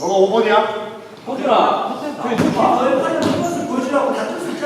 너가 5번이야? 거지라. 그래, 좋다. 너가 빨리 한 번씩 보여주라고 다쳤어.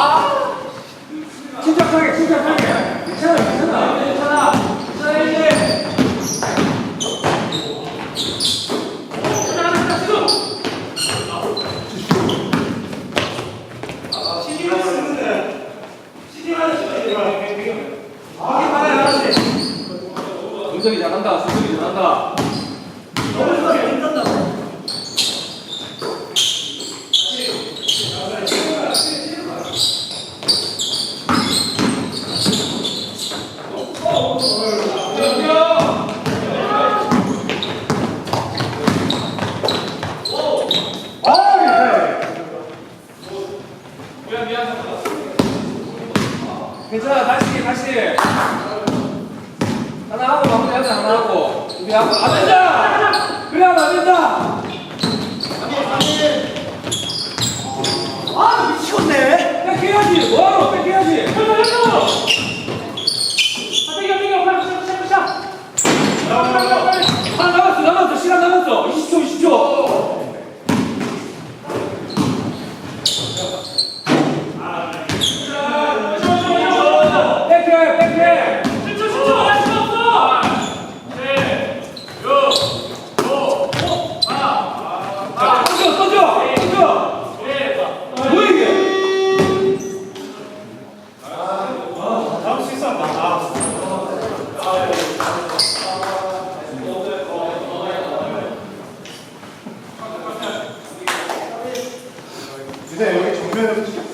어. 침착하게, 침착하게. 괜찮아, 괜찮아. 괜찮아. 괜찮아, 이제. 은석이 잘한다, 수석이 잘한다. 괜찮아, 다시, 다시. 하나 하고 마무리하자, 하나 하고. 우리 하고. 안 된다! 그래, 안 된다! 아, 미치겠네. 뺏겨야지! 뭐하러 뺏겨야지! 하나 남았어, 남았어, 시간 남았어. 20초, 20초. 이제 여기 정면으로 찍혔어.